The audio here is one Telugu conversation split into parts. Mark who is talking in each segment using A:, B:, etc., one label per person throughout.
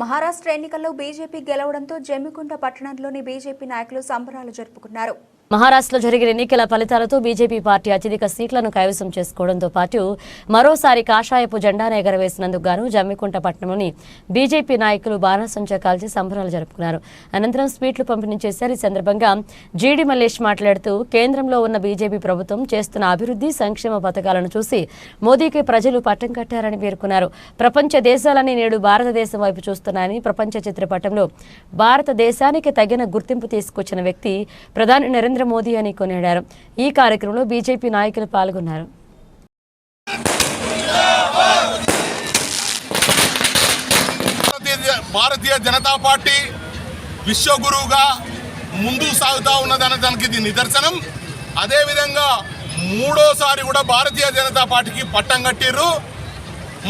A: మహారాష్ట్ర ఎన్నికల్లో బీజేపీ గెలవడంతో జమ్మికుంట పట్టణంలోని బీజేపీ నాయకులు సంబరాలు జరుపుకున్నారు.
B: మహారాష్ట్రలో జరిగిన ఎన్నికల ఫలితాలతో బీజేపీ పార్టీ అత్యధిక సీట్లను కైవసం చేసుకోవడంతో పాటు మరోసారి కాషాయపు జెండాను ఎగరవేసినందుకు గాను జమ్మికుంట పట్టణంలోని బీజేపీ నాయకులు బాణసంచా కాల్చి సంబరాలు జరుపుకున్నారు. అనంతరం స్వీట్లు పంపిణీ చేశారు. ఈ సందర్భంగా జీడి మల్లేష్ మాట్లాడుతూ కేంద్రంలో ఉన్న బీజేపీ ప్రభుత్వం చేస్తున్న అభివృద్ధి సంక్షేమ పథకాలను చూసి మోదీకి ప్రజలు పట్టం కట్టారని పేర్కొన్నారు. ప్రపంచ దేశాలని నేడు భారతదేశం వైపు చూస్తున్నాయని ప్రపంచ చిత్రపటంలో భారతదేశానికి తగిన గుర్తింపు తీసుకొచ్చిన వ్యక్తి ప్రధాని నరేంద్ర మోదీ అని కొనియాడారు. ఈ కార్యక్రమంలో బీజేపీ నాయకులు పాల్గొన్నారు.
C: భారతీయ జనతా పార్టీ విశ్వగురువుగా ముందుకు సాగుతూ ఉన్నదన్న దానికి ఇది నిదర్శనం. అదేవిధంగా మూడోసారి కూడా భారతీయ జనతా పార్టీకి పట్టం కట్టిర్రు.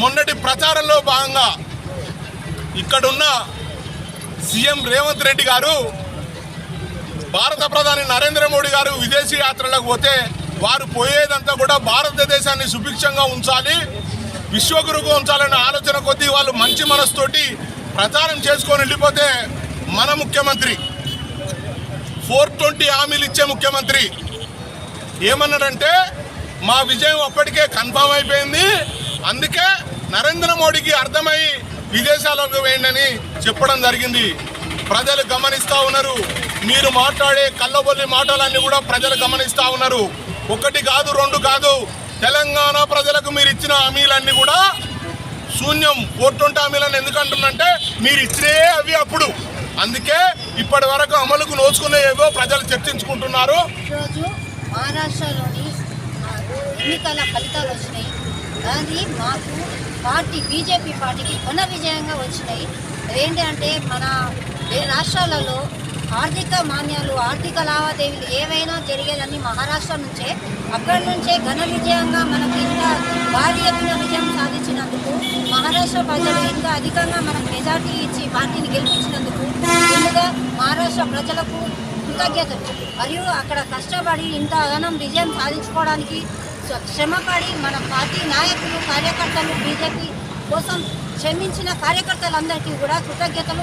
C: మొన్నటి ప్రచారంలో భాగంగా ఇక్కడున్న సీఎం రేవంత్ రెడ్డి గారు భారత ప్రధాని నరేంద్ర మోడీ గారు విదేశీ యాత్రలకు పోతే వారు పోయేదంతా కూడా భారతదేశాన్ని సుభిక్షంగా ఉంచాలి విశ్వగురుగా ఉంచాలనే ఆలోచన కొద్దీ వాళ్ళు మంచి మనసుతోటి ప్రచారం చేసుకొని వెళ్ళిపోతే మన ముఖ్యమంత్రి ఫోర్ ట్వంటీ హామీలు ఇచ్చే ముఖ్యమంత్రి ఏమన్నాడంటే మా విజయం అప్పటికే కన్ఫామ్ అయిపోయింది అందుకే నరేంద్ర మోడీకి అర్థమై విదేశాలకు వేయండి చెప్పడం జరిగింది. ప్రజలు గమనిస్తూ ఉన్నారు. మీరు మాట్లాడే కళ్ళబొల్లి మాటలన్నీ కూడా ప్రజలు గమనిస్తూ ఉన్నారు. ఒకటి కాదు రెండు కాదు. తెలంగాణ ప్రజలకు మీరు ఇచ్చిన హామీలన్నీ కూడా శూన్యం. కోర్టుంటే హామీలను ఎందుకంటుందంటే మీరు ఇచ్చినే అవి అప్పుడు. అందుకే ఇప్పటి వరకు అమలుకు నోచుకునేవో ప్రజలు చర్చించుకుంటున్నారు.
D: ఈరోజు మహారాష్ట్రలోని ఎన్నికల ఫలితాలు వచ్చినాయి. అది మాకు పార్టీ బీజేపీ పార్టీకి ఘన విజయంగా వచ్చినాయి. ఏంటి అంటే మన ఏ రాష్ట్రాలలో ఆర్థిక మాన్యాలు ఆర్థిక లావాదేవీలు ఏవైనా జరిగేదని మహారాష్ట్ర నుంచే అక్కడి నుంచే ఘన విజయంగా మనకు ఇంకా భారీ ఎత్తున విజయం సాధించినందుకు మహారాష్ట్ర ప్రజలు ఇంకా అధికంగా మనకు మెజార్టీ ఇచ్చి పార్టీని గెలిపించినందుకు ముందుగా మహారాష్ట్ర ప్రజలకు కృతజ్ఞతలు. మరియు అక్కడ కష్టపడి ఇంత అదనం విజయం సాధించుకోవడానికి శ్రమపడి మన పార్టీ నాయకులు కార్యకర్తలు బీజేపీ కోసం శ్రమించిన కార్యకర్తలందరికీ కూడా కృతజ్ఞతలు.